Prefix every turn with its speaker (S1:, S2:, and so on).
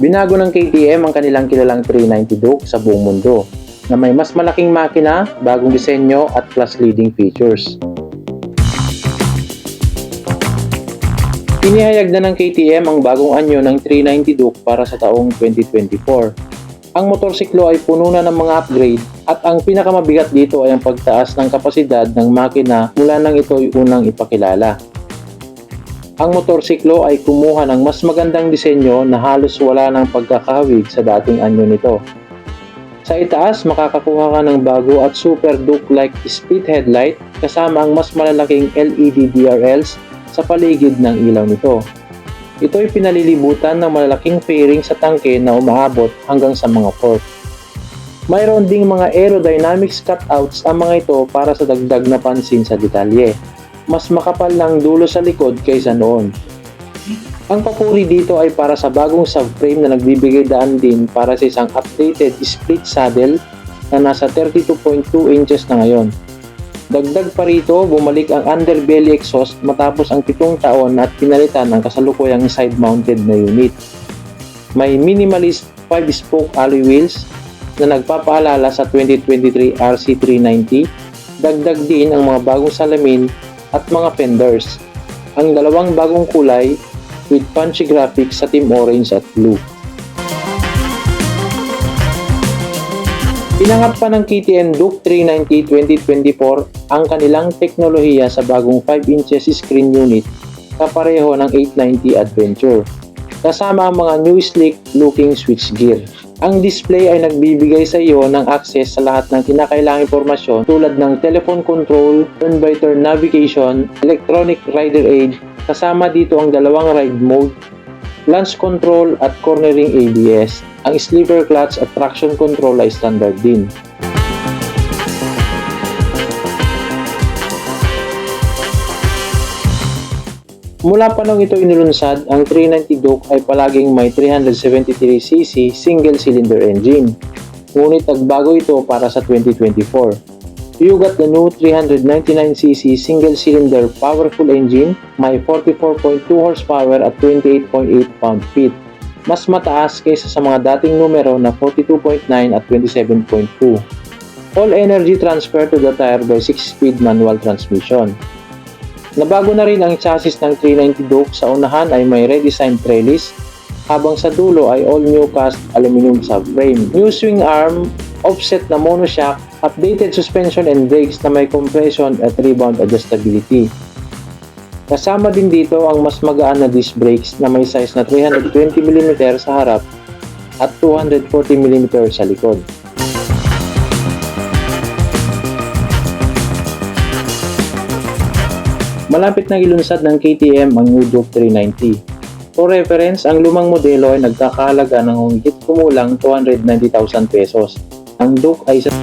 S1: Binago ng KTM ang kanilang kilalang 390 Duke sa buong mundo na may mas malaking makina, bagong disenyo at class-leading features. Inihayag na ng KTM ang bagong anyo ng 390 Duke para sa taong 2024. Ang motorsiklo ay puno na ng mga upgrade at ang pinakamabigat dito ay ang pagtaas ng kapasidad ng makina mula nang ito ay unang ipakilala. Ang motorsiklo ay kumuha ng mas magandang disenyo na halos wala ng pagkakahawig sa dating anyo nito. Sa itaas, makakakuha ka ng bago at super Duke-like speed headlight kasama ang mas malalaking LED DRLs sa paligid ng ilaw nito. Ito ay pinalilibutan ng malalaking fairing sa tangke na umaabot hanggang sa mga fork. Mayroon ding mga aerodynamics cutouts ang mga ito para sa dagdag na pansin sa detalye. Mas makapal lang dulo sa likod kaysa noon. Ang papuri dito ay para sa bagong subframe na nagbibigay daan din para sa isang updated split saddle na nasa 32.2 inches na ngayon. Dagdag pa rito, bumalik ang underbelly exhaust matapos ang pitong taon at pinalitan ang kasalukuyang side-mounted na unit. May minimalist 5-spoke alloy wheels na nagpapaalala sa 2023 RC390. Dagdag din ang mga bagong salamin at mga fenders. Ang dalawang bagong kulay with punchy graphics sa team orange at blue. Pinangat pa ng KTM Duke 390 2024 ang kanilang teknolohiya sa bagong 5 inches screen unit kapareho ng 890 Adventure kasama ang mga new sleek looking switchgear. Ang display ay nagbibigay sa iyo ng access sa lahat ng kinakailangang impormasyon tulad ng telephone control, turn-by-turn navigation, electronic rider aid, kasama dito ang dalawang ride mode, launch control at cornering ABS. Ang sleeper clutch at traction control ay standard din. Mula pa nung ito inilunsad, ang 390 Duke ay palaging may 373cc single-cylinder engine. Ngunit nagbago ito para sa 2024. You got the new 399cc single-cylinder powerful engine, may 44.2 horsepower at 28.8 pound-feet. Mas mataas kaysa sa mga dating numero na 42.9 at 27.2. All energy transfer to the tire by 6-speed manual transmission. Nabago na rin ang chassis ng 390 Duke sa unahan ay may redesigned trellis, habang sa dulo ay all new cast aluminum subframe. New swing arm, offset na monoshock, updated suspension and brakes na may compression at rebound adjustability. Kasama din dito ang mas magaan na disc brakes na may size na 320mm sa harap at 240mm sa likod. Malapit na ilunsad ng KTM ang new Duke 390. For reference, ang lumang modelo ay nagkakahalaga ng higit kumulang 290,000 pesos. Ang Duke ay sa